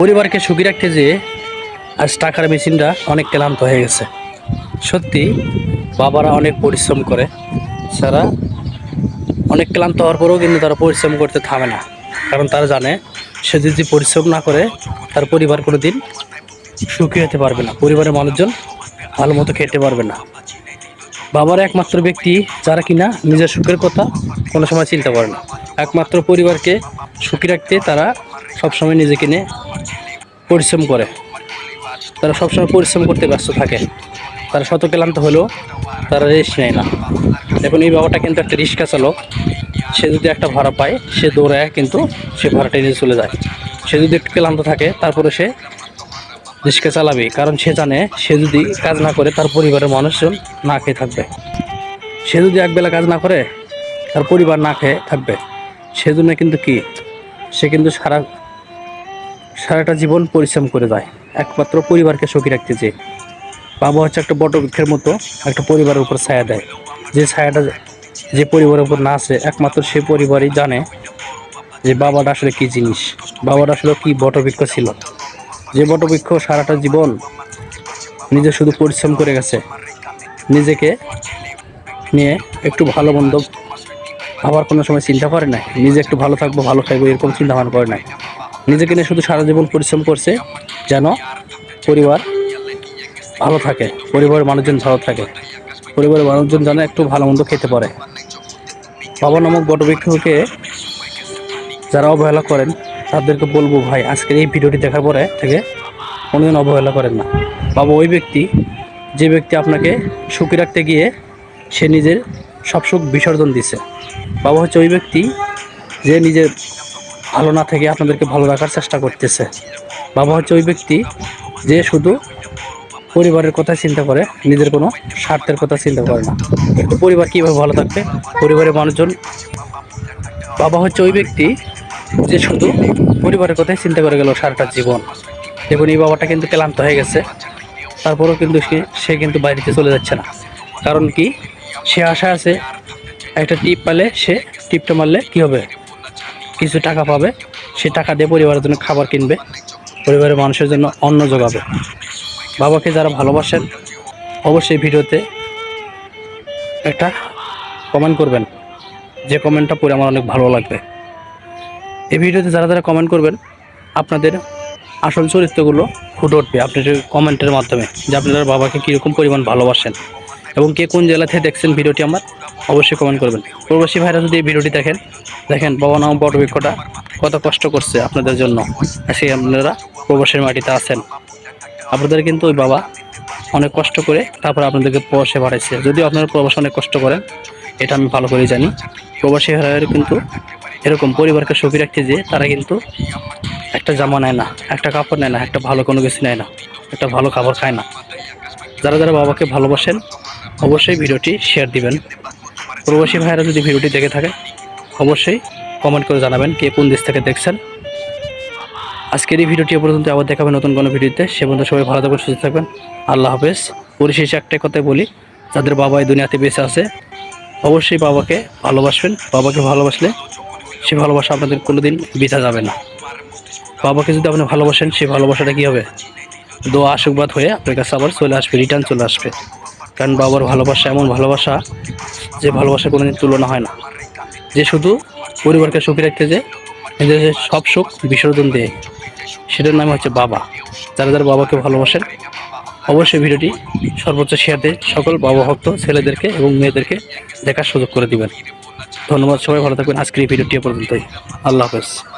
পরিবারকে সুখী রাখতে যে আজ টাকার মেশিনটা অনেক ক্লান্ত হয়ে গেছে। সত্যি, বাবারা অনেক পরিশ্রম করে। তারা অনেক ক্লান্ত হওয়ার পরেও কিন্তু তারা পরিশ্রম করতে থামে না। কারণ তারা জানে, সে যদি পরিশ্রম না করে, তার পরিবার কোনো দিন সুখী হতে পারবে না। পরিবারের মানুষজন ভালো মতো খেতে পারবে না। বাবার একমাত্র ব্যক্তি যারা কিনা নিজের সুখের কথা কোনো সময় চিন্তা করে না। একমাত্র পরিবারকে সুখী রাখতে তারা সবসময় নিজেকে নিয়ে পরিশ্রম করে। তারা সবসময় পরিশ্রম করতে ব্যস্ত থাকে। তারা শত ক্লান্ত হলেও তারা রেস্ট নেয় না। এখন এই বাবাটা কিন্তু একটা রিক্সা চালক। সে যদি একটা ভাড়া পায়, সে দৌড়ায় কিন্তু সে ভাড়াটা নিয়ে চলে যায়। সে যদি একটু ক্লান্ত থাকে, তারপরে সে রিক্সা চালাবে। কারণ সে জানে, সে যদি কাজ না করে, তার পরিবারের মানুষজন না খেয়ে থাকবে। সে যদি একবেলা কাজ না করে, তার পরিবার না খেয়ে থাকবে। সেজন্য কিন্তু কি? সে কিন্তু সারা সারাটা জীবন পরিশ্রম করে যায়। একমাত্র পরিবারকে সুখী রাখতে চেয়ে বাবা হচ্ছে একটা বটবৃক্ষের মতো একটা পরিবারের উপর ছায়া দেয়। যে ছায়াটা যে পরিবারের উপর না আছে একমাত্র সে পরিবারই জানে যে বাবাটা আসলে কি জিনিস, বাবাটা আসলে কি বটবৃক্ষ ছিল। যে বটবৃক্ষ সারাটা জীবন নিজে শুধু পরিশ্রম করে গেছে, নিজেকে নিয়ে একটু ভালো মন্দ আবার কোনো সময় চিন্তা করে নাই, নিজে একটু ভালো থাকব, ভালো খাইবো এরকম চিন্তা ভাবনা করে নাই। নিজেকে নিয়ে শুধু সারা জীবন পরিশ্রম করছে যেন পরিবার ভালো থাকে, পরিবারের মানুষজন ভালো থাকে, পরিবারের মানুষজন যেন একটু ভালো মন্দ খেতে পারে। বাবা নামক বটবৃক্ষকে যারা অবহেলা করেন, তাদেরকে বলব, ভাই, আজকের এই ভিডিওটি দেখার পরে থেকে কোনোদিন অবহেলা করেন না। বাবা, ওই ব্যক্তি, যে ব্যক্তি আপনাকে সুখী রাখতে গিয়ে সে নিজের সব সুখ বিসর্জন দিছে। বাবা হচ্ছে ওই ব্যক্তি যে নিজের ভালো না থেকে আপনাদেরকে ভালো রাখার চেষ্টা করতেছে। বাবা হচ্ছে ওই ব্যক্তি যে শুধু পরিবারের কথা চিন্তা করে, নিজের কোনো স্বার্থের কথা চিন্তা করে না। পরিবার কীভাবে ভালো থাকবে? পরিবারের মানুষজন। বাবা হচ্ছে ওই ব্যক্তি যে শুধু পরিবারের কথাই চিন্তা করে গেল সারাটা জীবন। দেখুন, এই বাবাটা কিন্তু ক্লান্ত হয়ে গেছে। তারপরেও কিন্তু সে সে কিন্তু বাড়িতে চলে যাচ্ছে না। কারণ কি? সে আশা আছে, একটা টিপ পালে সে টিপটা মারলে কি হবে? কিছু টাকা পাবে, সে টাকা দিয়ে পরিবারের জন্য খাবার কিনবে, পরিবারের মানুষের জন্য অন্ন যোগাবে বাবাকে যারা ভালোবাসেন, অবশ্যই ভিডিওতে একটা কমেন্ট করবেন। যে কমেন্টটা পড়ে আমার অনেক ভালো লাগবে। এই ভিডিওতে যারা যারা কমেন্ট করবেন, আপনাদের আসল চরিত্রগুলো ফুটে উঠবে আপনাদের কমেন্টের মাধ্যমে, যে আপনারা বাবাকে কীরকম পরিমাণ ভালোবাসেন। এবং কে কোন জেলা থেকে দেখছেন ভিডিওটি আমার অবশ্যই কমেন্ট করবেন। প্রবাসী ভাইরা যদি এই ভিডিওটি দেখেন দেখেন বাবা নাম বটবৃক্ষটা কত কষ্ট করছে আপনাদের জন্য। আজকে আপনারা প্রবাসের মাটিতে আছেন। আপনাদের কিন্তু ওই বাবা অনেক কষ্ট করে তারপর আপনাদেরকে প্রবাসে পাঠাইছে। যদিও আপনারা প্রবাসে অনেক কষ্ট করেন, এটা আমি ভালো করেই জানি। প্রবাসী ভাইয়ের কিন্তু এরকম পরিবারকে সুখী রাখতে যে তারা কিন্তু একটা জামা নেয় না, একটা কাপড় নেয় না, একটা ভালো কোনো কিছু নেয় না, একটা ভালো খাবার খায় না। যারা যারা বাবাকে ভালোবাসেন অবশ্যই ভিডিওটি শেয়ার দিবেন। প্রবাসী ভাইয়েরা যদি ভিডিওটি দেখে থাকে, অবশ্যই কমেন্ট করে জানাবেন কে কোন দেশ থেকে দেখছেন। আজকের এই ভিডিওটি পর্যন্ত, আবার দেখাবেন নতুন কোনো ভিডিওতে। সে পর্যন্ত সবাই ভালো থাকবেন, সুস্থ থাকবেন। আল্লাহ হাফেজ। পরিশেষে একটাই কথাই বলি, যাদের বাবা এই দুনিয়াতে বেঁচে আছে, অবশ্যই বাবাকে ভালোবাসবেন। বাবাকে ভালোবাসলে সে ভালোবাসা আপনাদের কোনোদিন বৃথা যাবে না। বাবাকে যদি আপনি ভালোবাসেন সেই ভালোবাসাটা কী হবে? দোয়া, আশীর্বাদ হয়ে আপনার কাছে আবার চলে আসবে রিটার্ন চলে আসবে। কারণ বাবার ভালোবাসা এমন ভালোবাসা যে ভালোবাসা কোনোদিন তুলনা হয় না। যে শুধু পরিবারকে সুখী রাখতে যে নিজের সব সুখ বিসর্জন দিয়ে। সেটার নাম হচ্ছে বাবা। যারা যারা বাবাকে ভালোবাসেন, অবশ্যই ভিডিওটি সর্বোচ্চ শেয়ার দিয়ে সকল বাবা ভক্ত ছেলেদেরকে এবং মেয়েদেরকে দেখার সুযোগ করে দিবেন। ধন্যবাদ সবাই, ভালো থাকবেন। আজকের এই ভিডিওটি পর্যন্তই। আল্লাহ হাফেজ।